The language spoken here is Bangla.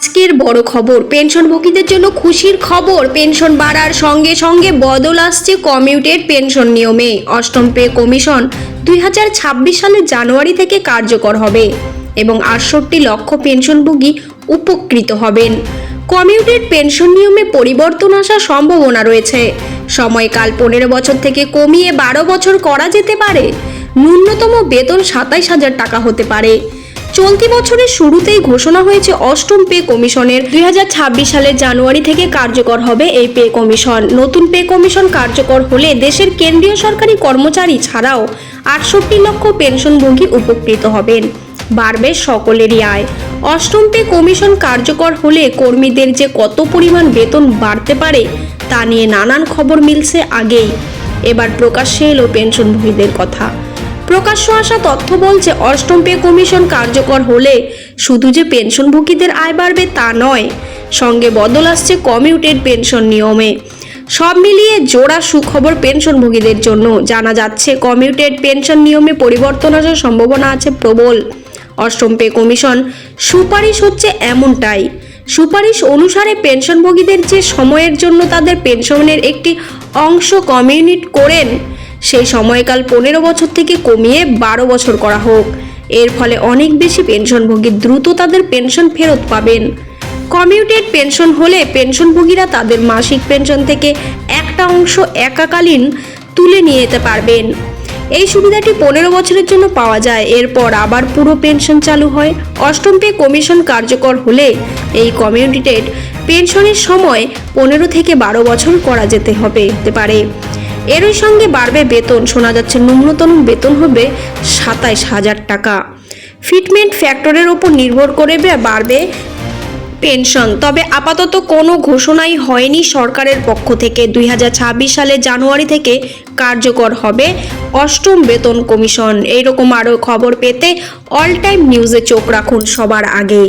আজকের বড় খবর, পেনশনভোগীদের জন্য খুশির খবর। পেনশন বাড়ার সঙ্গে সঙ্গে বদল আসছে কমিউটেড পেনশন নিয়মে। অষ্টম পে কমিশন দুই সালের জানুয়ারি থেকে কার্যকর হবে এবং আটষট্টি লক্ষ পেনশনভোগী উপকৃত হবেন। কমিউটেড পেনশন নিয়মে পরিবর্তন আসার সম্ভাবনা রয়েছে। সময়কাল পনেরো বছর থেকে কমিয়ে বারো বছর করা যেতে পারে। ন্যূনতম বেতন সাতাইশ হাজার টাকা হতে পারে। চলতি বছরের শুরুতেই ঘোষণা হয়েছে অষ্টম পে কমিশনের। দুই সালের জানুয়ারি থেকে কার্যকর হবে এই পে কমিশন। নতুন পে কমিশন কার্যকর হলে দেশের কেন্দ্রীয় সরকারি কর্মচারী ছাড়াও আটষট্টি লক্ষ পেনশনভোগী উপকৃত হবেন। বাড়বে সকলেরই আয়। অষ্টম পে কমিশন কার্যকর হলে কর্মীদের যে কত পরিমাণ বেতন বাড়তে পারে তা নিয়ে নানান খবর মিলছে আগেই। এবার প্রকাশ্যে এলো পেনশনভোগীদের কথা। প্রকাশ্য আসা তথ্য বলছে অষ্টম পে কমিশন কার্যকর হলে শুধু যে পেনশনভোগীদের আয় বাড়বে তা নয়, সঙ্গে বদল আসছে কমিউটেড পেনশন নিয়মে। সব মিলিয়ে জোড়া সুখবর পেনশনভোগীদের জন্য। জানা যাচ্ছে, কমিউটেড পেনশন নিয়মে পরিবর্তন আসার সম্ভাবনা আছে প্রবল। অষ্টম পে কমিশন সুপারিশ হচ্ছে এমনটাই। সুপারিশ অনুসারে পেনশনভোগীদের যে সময়ের জন্য তাদের পেনশনের একটি অংশ কমিউনিট করেন সেই সময়কাল পনেরো বছর থেকে কমিয়ে বারো বছর করা হোক। এর ফলে অনেক বেশি পেনশনভোগী দ্রুত তাদের পেনশন ফেরত পাবেন। কমিউটেড পেনশন হলে পেনশনভোগীরা তাদের মাসিক পেনশন থেকে একটা অংশ একাকালীন তুলে নিয়ে যেতে পারবেন। এই সুবিধাটি পনেরো বছরের জন্য পাওয়া যায়। এরপর আবার পুরো পেনশন চালু হয়। অষ্টম পে কমিশন কার্যকর হলে এই কমিউনিটেড পেনশনের সময় পনেরো থেকে বারো বছর করা যেতে হবে পারে। এরই সঙ্গে বাড়বে বেতন। শোনা যাচ্ছে ন্যূনতম বেতন হবে সাতাইশ হাজার টাকা। ফিটমেন্ট ফ্যাক্টরের ওপর নির্ভর করে বাড়বে পেনশন। তবে আপাতত কোনো ঘোষণাই হয়নি সরকারের পক্ষ থেকে। দুই সালের জানুয়ারি থেকে কার্যকর হবে অষ্টম বেতন কমিশন। এইরকম আরও খবর পেতে অল টাইম নিউজে চোখ রাখুন সবার আগে